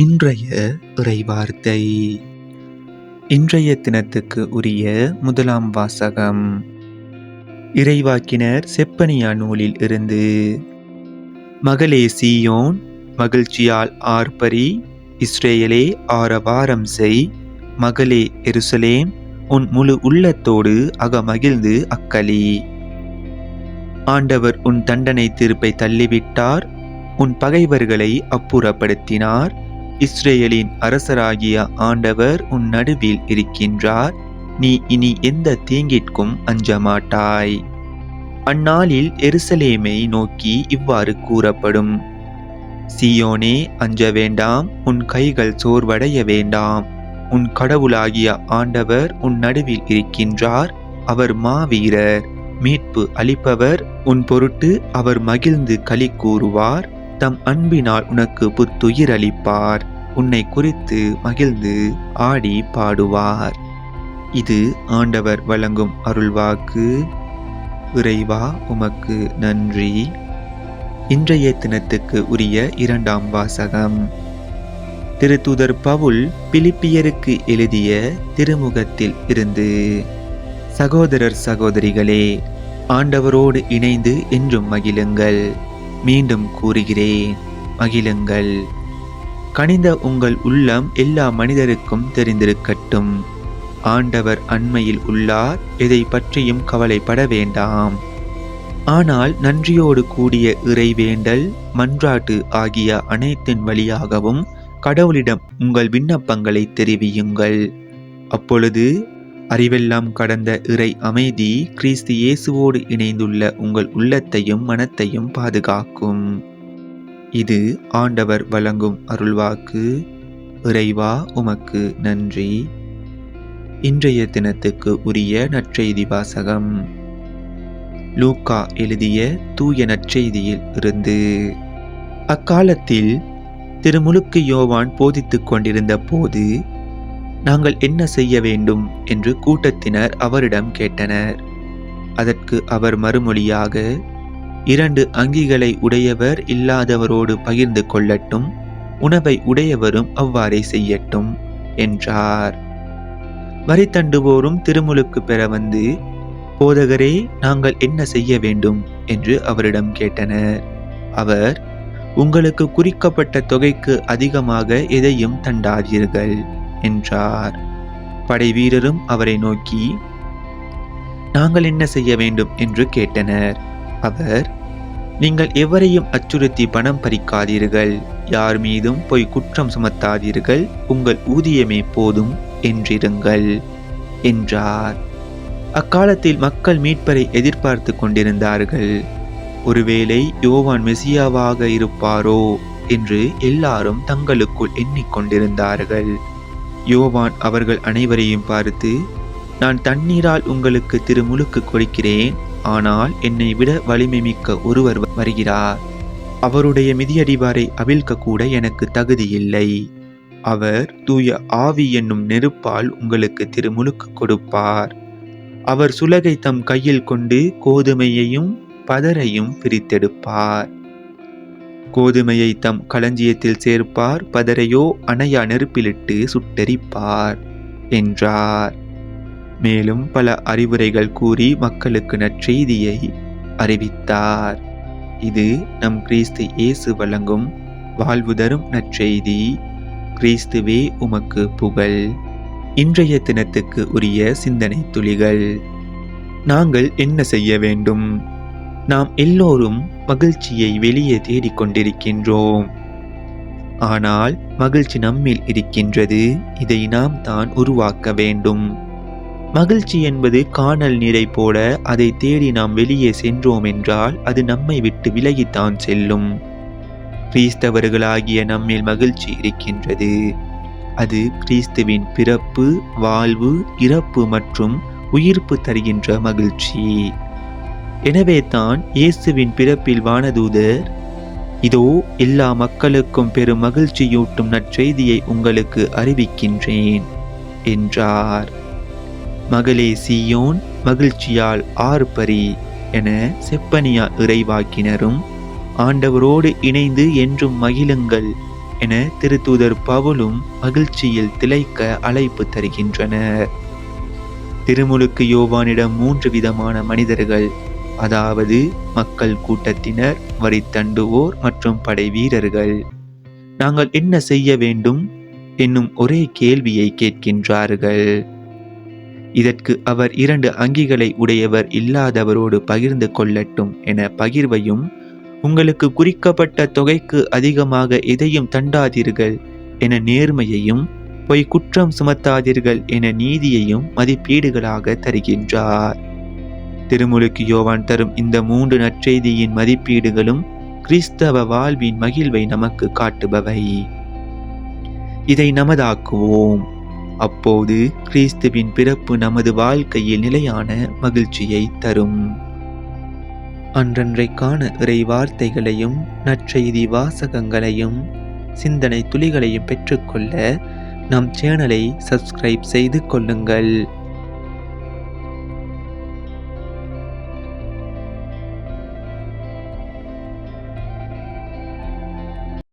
இன்றைய இறைவார்த்தை. இன்றைய தினத்துக்கு உரிய முதலாம் வாசகம். இறைவாக்கினர் செப்பனியா நூலில் இருந்து. மகளே சீயோன் மகிழ்ச்சியால் ஆர்ப்பரி இஸ்ரேலே ஆரவாரம் செய். மகளே எருசலேம் உன் முழு உள்ளத்தோடு அகமகிழ்ந்து அக்களி ஆண்டவர் உன் தண்டனை தீர்ப்பை தள்ளிவிட்டார் உன் பகைவர்களை அப்புறப்படுத்தினார். இஸ்ரேலின் அரசராகிய ஆண்டவர் உன் நடுவில் இருக்கின்றார். நீ இனி எந்த தீங்கிற்கும் அஞ்சமாட்டாய். அந்நாளில் எருசலேமை நோக்கி இவ்வாறு கூறப்படும். சியோனே அஞ்ச வேண்டாம் உன் கைகள் சோர்வடைய வேண்டாம். உன் கடவுளாகிய ஆண்டவர் உன் நடுவில் இருக்கின்றார் அவர் மாவீரர். மீட்பு அளிப்பவர் உன் பொருட்டு அவர் மகிழ்ந்து களி கூறுவார். தம் அன்பினால் உனக்கு புத்துயிர் அளிப்பார் உன்னை குறித்து மகிழ்ந்து ஆடி பாடுவார். இது ஆண்டவர் வழங்கும் அருள்வாக்கு. இறைவா உமக்கு நன்றி. இன்றைய தினத்துக்கு உரிய இரண்டாம் வாசகம். திருத்துதர் பவுல் பிலிப்பியருக்கு எழுதிய திருமுகத்தில் இருந்து சகோதரர் சகோதரிகளே ஆண்டவரோடு இணைந்து என்றும் மகிழுங்கள். மீண்டும் கூறுகிறேன். மகிழுங்கள். கனிந்த உங்கள் உள்ளம் எல்லா மனிதருக்கும் தெரிந்திருக்கட்டும். ஆண்டவர் அண்மையில் உள்ளார் எதை பற்றியும் கவலைப்பட வேண்டாம். ஆனால் நன்றியோடு கூடிய இறைவேண்டல் மன்றாட்டு ஆகிய அனைத்தின் வழியாகவும் கடவுளிடம் உங்கள் விண்ணப்பங்களை தெரிவியுங்கள். அப்பொழுது அறிவெல்லாம் கடந்த இறை அமைதி கிறிஸ்து இயேசுவோடு இணைந்துள்ள உங்கள் உள்ளத்தையும் மனத்தையும் பாதுகாக்கும். இது ஆண்டவர் வழங்கும் அருள்வாக்கு. இறைவா உமக்கு நன்றி. இன்றைய தினத்துக்கு உரிய நற்செய்தி வாசகம். லூக்கா எழுதிய தூய நற்செய்தியில் இருந்து அக்காலத்தில் திருமுழுக்கு யோவான் போதித்துக் கொண்டிருந்த போது நாங்கள் என்ன செய்ய வேண்டும்? என்று கூட்டத்தினர் அவரிடம் கேட்டனர். அதற்கு அவர் மறுமொழியாக இரண்டு அங்கிகளை உடையவர் இல்லாதவரோடு பகிர்ந்து கொள்ளட்டும் உணவை உடையவரும் அவ்வாறே செய்யட்டும் என்றார். வரி தண்டுவோரும் திருமுழுக்கு பெற வந்து போதகரே நாங்கள் என்ன செய்ய வேண்டும்? என்று அவரிடம் கேட்டனர். அவர் உங்களுக்கு குறிக்கப்பட்ட தொகைக்கு அதிகமாக எதையும் தண்டாதீர்கள். என்றார். படை வீரரும் அவரை நோக்கி நாங்கள் என்ன செய்ய வேண்டும்? என்று கேட்டனர். அவர் நீங்கள் எவரையும் அச்சுறுத்தி பணம் பறிக்காதீர்கள். யார் மீதும் போய் குற்றம் சுமத்தாதீர்கள். உங்கள் ஊதியமே போதும் என்றிருங்கள் என்றார். அக்காலத்தில் மக்கள் மீட்பரை எதிர்பார்த்து கொண்டிருந்தார்கள். ஒருவேளை யோவான் மெசியாவாக இருப்பாரோ? என்று எல்லாரும் தங்களுக்குள் எண்ணிக்கொண்டிருந்தார்கள் யோவான் அவர்கள் அனைவரையும் பார்த்து நான் தண்ணீரால் உங்களுக்கு திருமுழுக்கு கொடுக்கிறேன். ஆனால் என்னை விட வலிமை மிக்க ஒருவர் வருகிறார். அவருடைய மிதியடிவாரை அவிழ்க்க கூட எனக்கு தகுதியில்லை. அவர் தூய ஆவி என்னும் நெருப்பால் உங்களுக்கு திருமுழுக்கு கொடுப்பார். அவர் சுலகை தம் கையில் கொண்டு கோதுமையையும் பதரையும் பிரித்தெடுப்பார். கோதுமையை தம் களஞ்சியத்தில் சேர்ப்பார் பதரையோ அணையா நெருப்பிலிட்டு சுட்டெரிப்பார் என்றார். மேலும் பல அறிவுரைகள் கூறி மக்களுக்கு நற்செய்தியை அறிவித்தார். இது நம் கிறிஸ்து இயேசு வழங்கும் வாழ்வு தரும் நற்செய்தி. கிறிஸ்துவே உமக்கு புகழ். இன்றைய தினத்துக்கு உரிய சிந்தனை துளிகள் நாங்கள் என்ன செய்ய வேண்டும்? நாம் எல்லோரும் மகிழ்ச்சியை வெளியே தேடிக்கொண்டிருக்கின்றோம். ஆனால் மகிழ்ச்சி நம்மில் இருக்கின்றது இதை நாம் தான் உருவாக்க வேண்டும். மகிழ்ச்சி என்பது காணல் நீரை போல அதை தேடி நாம் வெளியே சென்றோம் என்றால் அது நம்மை விட்டு விலகித்தான் செல்லும். கிறிஸ்தவர்களாகிய நம்மில் மகிழ்ச்சி இருக்கின்றது. அது கிறிஸ்துவின் பிறப்பு வாழ்வு இறப்பு மற்றும் உயிர்ப்பு தருகின்ற மகிழ்ச்சி. எனவே தான் இயேசுவின் பிறப்பில் வானதூதர். இதோ எல்லா மக்களுக்கும் பெரும் மகிழ்ச்சியூட்டும் நற்செய்தியை உங்களுக்கு அறிவிக்கின்றேன் என்றார். மகளே சியோன் மகிழ்ச்சியால் ஆர்ப்பரி என செப்பனியா இறைவாக்கினரும் ஆண்டவரோடு இணைந்து என்றும் மகிழுங்கள் என திருத்தூதர் பவுலும் மகிழ்ச்சியில் திளைக்க அழைப்பு தருகின்றனர். திருமுழுக்கு யோவானிடம் மூன்று விதமான மனிதர்கள் அதாவது மக்கள் கூட்டத்தினர் வரி தண்டுவோர் மற்றும் படை வீரர்கள் நாங்கள் என்ன செய்ய வேண்டும்? என்னும் ஒரே கேள்வியை கேட்கின்றார்கள். இதற்கு அவர் இரண்டு அங்கிகளை உடையவர் இல்லாதவரோடு பகிர்ந்து கொள்ளட்டும் என பகிர்வையும் உங்களுக்கு குறிக்கப்பட்ட தொகைக்கு அதிகமாக எதையும் தண்டாதீர்கள் என நேர்மையையும் பொய் குற்றம் சுமத்தாதீர்கள் என நீதியையும் மதிப்பீடுகளாக தருகின்றார். திருமுழுக்கு யோவான் தரும் இந்த மூன்று நற்செய்தியின் மதிப்பீடுகளும் கிறிஸ்தவ வாழ்வின் மகிழ்வை நமக்கு காட்டுபவை. இதை நமதாக்குவோம். அப்போது கிறிஸ்துவின் பிறப்பு நமது வாழ்க்கையில் நிலையான மகிழ்ச்சியை தரும். அன்றன்றைக்கான இறை வார்த்தைகளையும் நற்செய்தி வாசகங்களையும் சிந்தனை துளிகளையும் பெற்றுக்கொள்ள நம் சேனலை சப்ஸ்கிரைப் செய்து கொள்ளுங்கள்.